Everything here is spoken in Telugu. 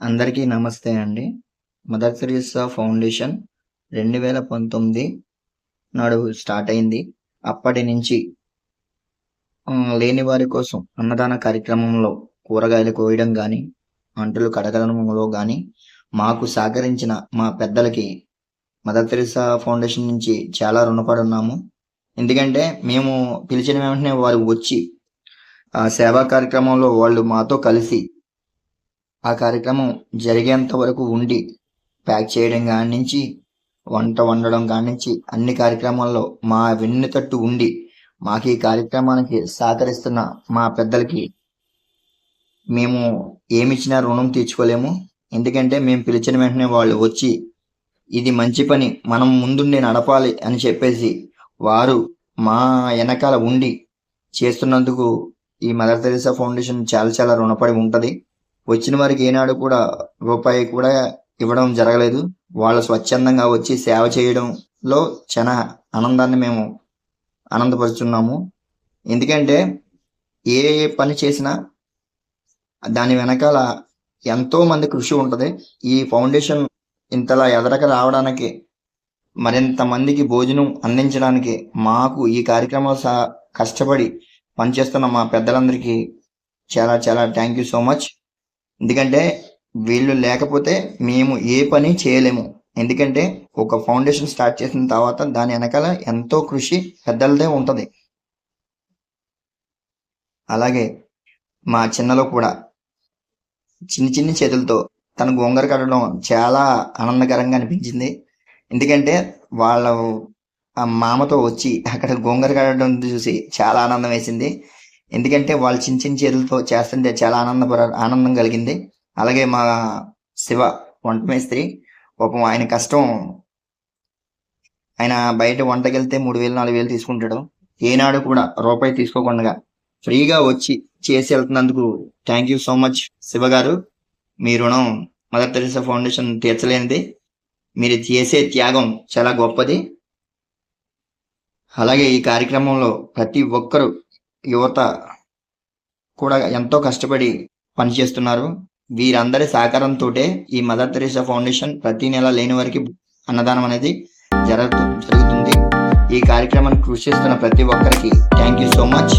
అందరికీ నమస్తే అండి. మదర్ తెరీసా ఫౌండేషన్ రెండు వేల పంతొమ్మిది నాడు స్టార్ట్ అయింది. అప్పటి నుంచి లేని వారి కోసం అన్నదాన కార్యక్రమంలో కూరగాయలు కోయడం కానీ అంటలు కడగడంలో కానీ మాకు సహకరించిన మా పెద్దలకి మదర్ తెరీసా ఫౌండేషన్ నుంచి చాలా రుణపడి ఉన్నాము ఎందుకంటే మేము పిలిచిన వెంటనే వారు వచ్చి ఆ సేవా కార్యక్రమంలో వాళ్ళు మాతో కలిసి ఆ కార్యక్రమం జరిగేంత వరకు ఉండి ప్యాక్ చేయడం కాడి నుంచి వంట వండడం కాడి నుంచి అన్ని కార్యక్రమాల్లో మా వెన్ను తట్టు ఉండి మాకు ఈ కార్యక్రమానికి సహకరిస్తున్న మా పెద్దలకి మేము ఏమిచ్చినా రుణం తీర్చుకోలేము. ఎందుకంటే మేము పిలిచిన వెంటనే వాళ్ళు వచ్చి ఇది మంచి పని మనం ముందుండి నడపాలి అని చెప్పేసి వారు మా వెనకాల ఉండి చేస్తున్నందుకు ఈ మదర్ తెరీసా ఫౌండేషన్ చాలా చాలా రుణపడి ఉంటుంది. వచ్చిన వారికి ఏనాడు కూడా రూపాయి కూడా ఇవ్వడం జరగలేదు. వాళ్ళు స్వచ్ఛందంగా వచ్చి సేవ చేయడంలో చాలా ఆనందాన్ని మేము ఆనందపరుచున్నాము. ఎందుకంటే ఏ పని చేసినా దాని వెనకాల ఎంతో మంది కృషి ఉంటుంది. ఈ ఫౌండేషన్ ఇంతలా ఎదరక రావడానికి మరింత మందికి భోజనం అందించడానికి మాకు ఈ కార్యక్రమం సహా కష్టపడి పనిచేస్తున్న మా పెద్దలందరికీ చాలా చాలా థ్యాంక్ యూ సో మచ్. ఎందుకంటే వీళ్ళు లేకపోతే మేము ఏ పని చేయలేము. ఎందుకంటే ఒక ఫౌండేషన్ స్టార్ట్ చేసిన తర్వాత దాని వెనకాల ఎంతో కృషి పెద్దలదే ఉంటుంది. అలాగే మా చిన్నలో కూడా చిన్ని చిన్ని చేతులతో తన గోంగర కట్టడం చాలా ఆనందకరంగా అనిపించింది. ఎందుకంటే వాళ్ళ ఆ మామతో వచ్చి అక్కడ గోంగర కట్టడం చూసి చాలా ఆనందం వేసింది. ఎందుకంటే వాళ్ళు చిన్న చిన్న చేతులతో చేస్తుంటే చాలా ఆనందపర ఆనందం కలిగింది. అలాగే మా శివ వంట మేస్త్రి పాపం ఆయన కష్టం. ఆయన బయట వంటకెళ్తే మూడు వేలు నాలుగు వేలు తీసుకుంటాడు. ఏనాడు కూడా రూపాయి తీసుకోకుండా ఫ్రీగా వచ్చి చేసి వెళ్తున్నందుకు thank you so much Shiva గారు. మీ రుణం మదర్ తెరీసా ఫౌండేషన్ తీర్చలేనిది. మీరు చేసే త్యాగం చాలా గొప్పది. అలాగే ఈ కార్యక్రమంలో ప్రతి ఒక్కరు యువత కూడా ఎంతో కష్టపడి పనిచేస్తున్నారు. వీరందరి సహకారంతో ఈ మదర్ తెరీసా ఫౌండేషన్ ప్రతి నెల లేని వారికి అన్నదానం అనేది జరుగుతు జరుగుతుంది. ఈ కార్యక్రమాన్ని కృషి చేస్తున్న ప్రతి ఒక్కరికి థ్యాంక్ యూ సో మచ్.